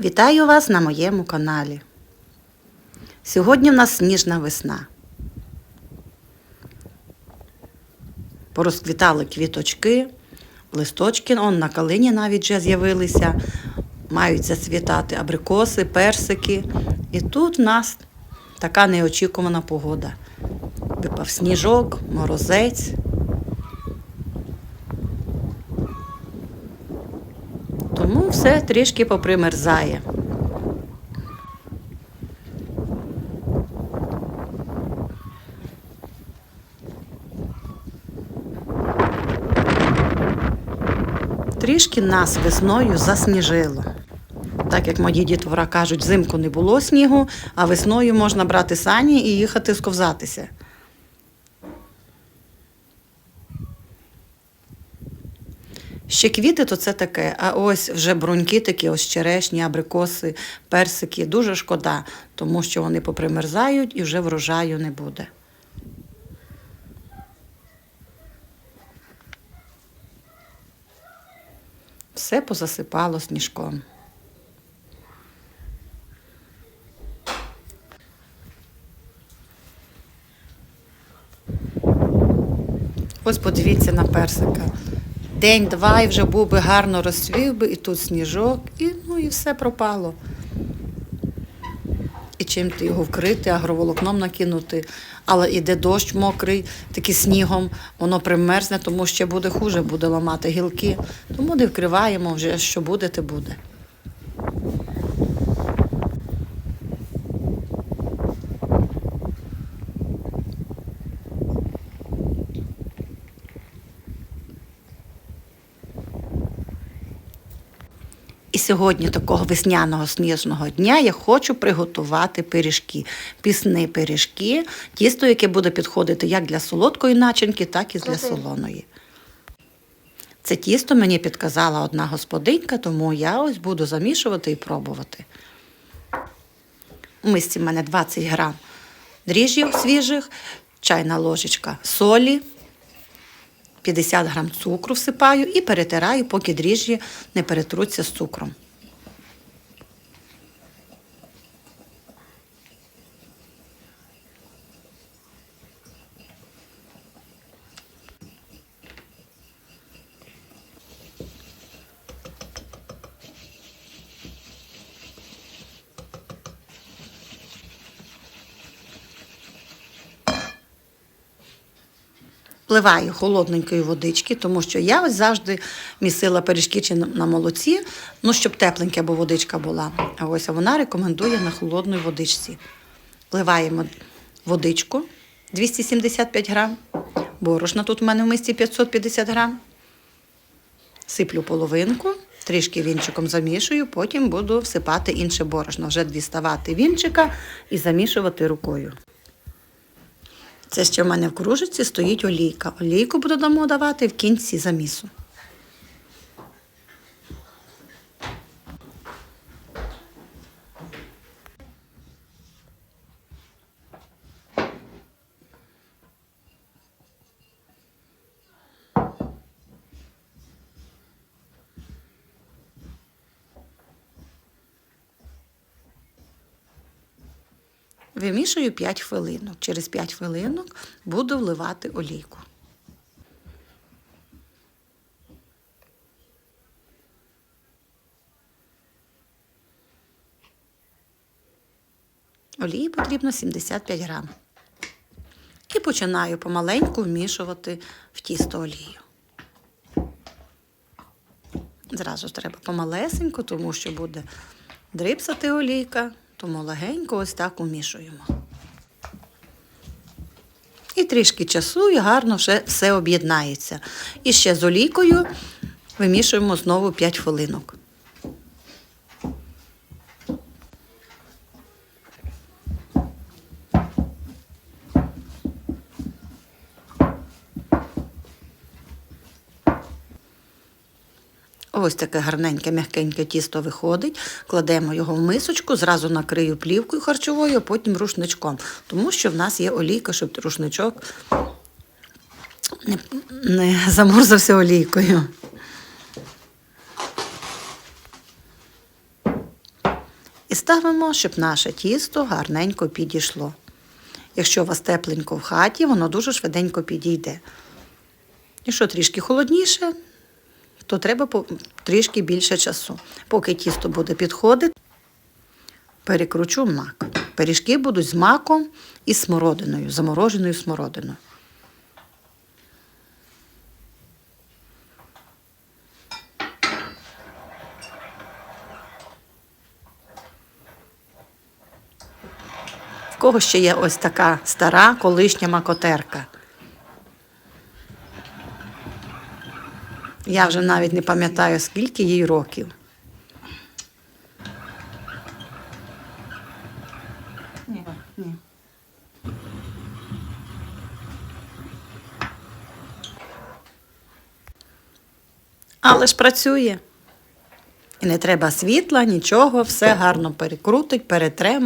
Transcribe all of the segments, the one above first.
Вітаю вас на моєму каналі. Сьогодні в нас сніжна весна. Порозквітали квіточки, листочки, он на калині навіть вже з'явилися. Мають зацвітати абрикоси, персики. І тут в нас така неочікувана погода. Випав сніжок, морозець. Тому все трішки попримерзає. Трішки нас весною засніжило. Так як мої дітвора кажуть, взимку не було снігу, а весною можна брати сані і їхати сковзатися. Ще квіти, то це таке. А ось вже бруньки такі, ось черешні, абрикоси, персики. Дуже шкода, тому що вони попримерзають і вже врожаю не буде. Все позасипало сніжком. Ось подивіться на персика. День-два і вже був би гарно розцвів би, і тут сніжок, і, ну, і все пропало. І чим ти його вкрити, агроволокном накинути. Але іде дощ мокрий, такий снігом, воно примерзне, тому ще буде хуже, буде ламати гілки. Тому не вкриваємо вже, що буде, те буде. І сьогодні, такого весняного сніжного дня, я хочу приготувати пиріжки. Пісні пиріжки, тісто, яке буде підходити як для солодкої начинки, так і для солоної. Це тісто мені підказала одна господинька, тому я ось буду замішувати і пробувати. У мисці в мене 20 грам дріжджів свіжих, чайна ложечка солі, 50 грам цукру всипаю і перетираю, поки дріжджі не перетруться з цукром. Вливаю холодненької водички, тому що я ось завжди місила пиріжки чи на- молоці, ну щоб тепленька бо водичка була. А ось вона рекомендує на холодній водичці. Вливаємо водичку 275 грам. Борошна тут в мене в мисці 550 грам. Сиплю половинку, трішки вінчиком замішую, потім буду всипати інше борошно. Вже діставати вінчика і замішувати рукою. Це ще в мене в кружиці стоїть олійка. Олійку будемо давати в кінці замісу. Вимішую 5 хвилинок. Через 5 хвилинок буду вливати олійку. Олії потрібно 75 грам. І починаю помаленьку вмішувати в тісто олію. Зразу треба помалесенько, тому що буде дрипсати олійка, тому легенько ось так умішуємо. І трішки часу і гарно ще все об'єднається. І ще з олійкою вимішуємо знову 5 хвилинок. Ось таке гарненьке, м'якеньке тісто виходить. Кладемо його в мисочку, зразу накрию плівкою харчовою, а потім рушничком. Тому що в нас є олійка, щоб рушничок не, не замурзався олійкою. І ставимо, щоб наше тісто гарненько підійшло. Якщо у вас тепленько в хаті, воно дуже швиденько підійде. Якщо трішки холодніше, то треба трішки більше часу. Поки тісто буде підходити, перекручу мак. Пиріжки будуть з маком і смородиною, замороженою смородиною. В кого ще є ось така стара колишня макотерка. Я вже навіть не пам'ятаю, скільки їй років. Ні, ні. Але ж працює. І не треба світла, нічого, все гарно перекрутить, перетре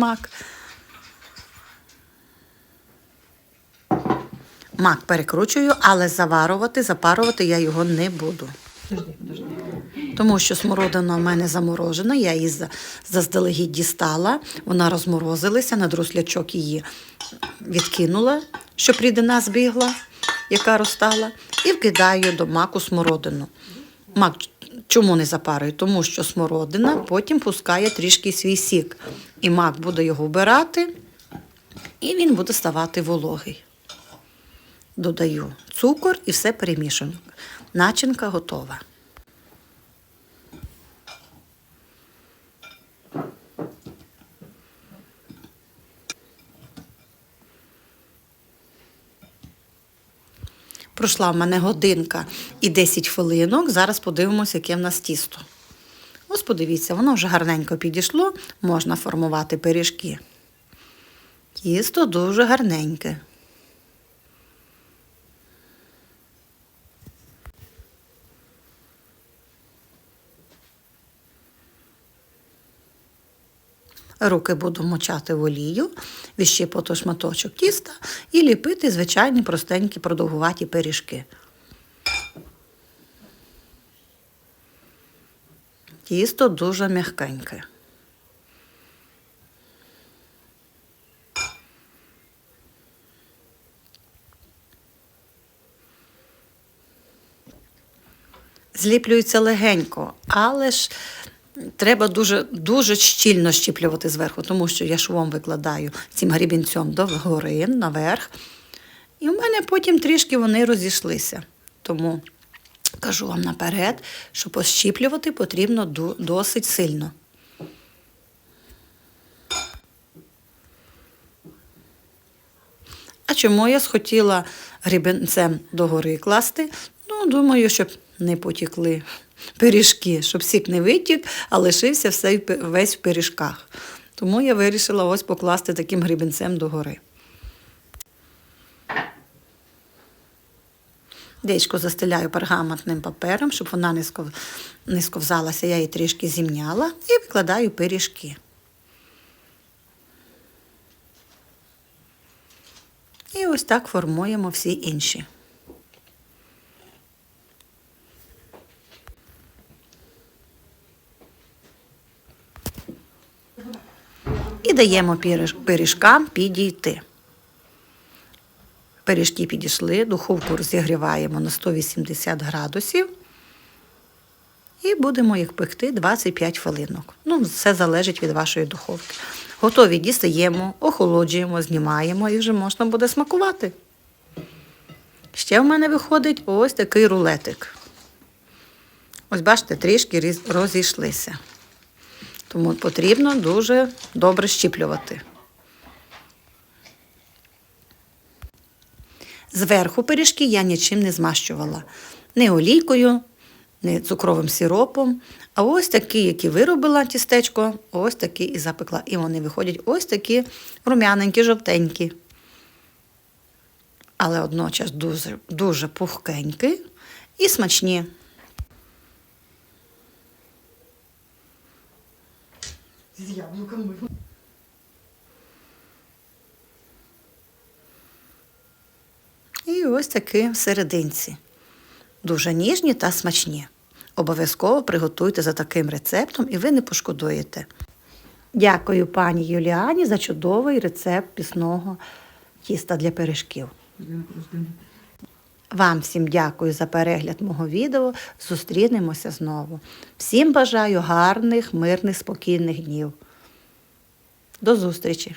мак. Перекручую, але заварувати, запарувати я його не буду. Тому що смородина в мене заморожена, я її заздалегідь дістала, вона розморозилася, на друслячок її відкинула, щоб рідина збігла, яка розтала, і вкидаю до маку смородину. Мак чому не запарую? Тому що смородина потім пускає трішки свій сік. І мак буде його вбирати, і він буде ставати вологий. Додаю цукор і все перемішую. Начинка готова. Пройшла в мене годинка і 10 хвилинок. Зараз подивимося, яке в нас тісто. Ось подивіться, воно вже гарненько підійшло, можна формувати пиріжки. Тісто дуже гарненьке. Руки буду мочати в олію, відщипати шматочок тіста і ліпити звичайні простенькі продовгуваті пиріжки. Тісто дуже м'якеньке. Зліплюється легенько, але ж треба дуже, дуже щільно щіплювати зверху, тому що я швом викладаю цим грібінцем до гори, наверх. І в мене потім трішки вони розійшлися. Тому кажу вам наперед, що пощіплювати потрібно досить сильно. А чому я схотіла грібенцем догори класти? Ну, думаю, щоб не потікли пиріжки, щоб сік не витік, а лишився все, весь в пиріжках. Тому я вирішила ось покласти таким грібенцем догори. Дечко застеляю пергаментним папером, щоб вона не сковзалася, я її трішки зімняла і викладаю пиріжки. І ось так формуємо всі інші. І даємо пиріжкам підійти. Пиріжки підійшли, духовку розігріваємо на 180 градусів. І будемо їх пекти 25 хвилинок. Ну, все залежить від вашої духовки. Готові дістаємо, охолоджуємо, знімаємо і вже можна буде смакувати. Ще в мене виходить ось такий рулетик. Ось бачите, трішки розійшлися. Тому потрібно дуже добре щіплювати. Зверху пиріжки я нічим не змащувала. Не олійкою, не цукровим сиропом. А ось такі, які виробила тістечко, ось такі і запекла. І вони виходять ось такі рум'яненькі, жовтенькі. Але одночас дуже, дуже пухкенькі і смачні. З яблуками. І ось такі всерединці. Дуже ніжні та смачні. Обов'язково приготуйте за таким рецептом, і ви не пошкодуєте. Дякую пані Юліані за чудовий рецепт пісного тіста для пиріжків. Вам всім дякую за перегляд мого відео. Зустрінемося знову. Всім бажаю гарних, мирних, спокійних днів. До зустрічі!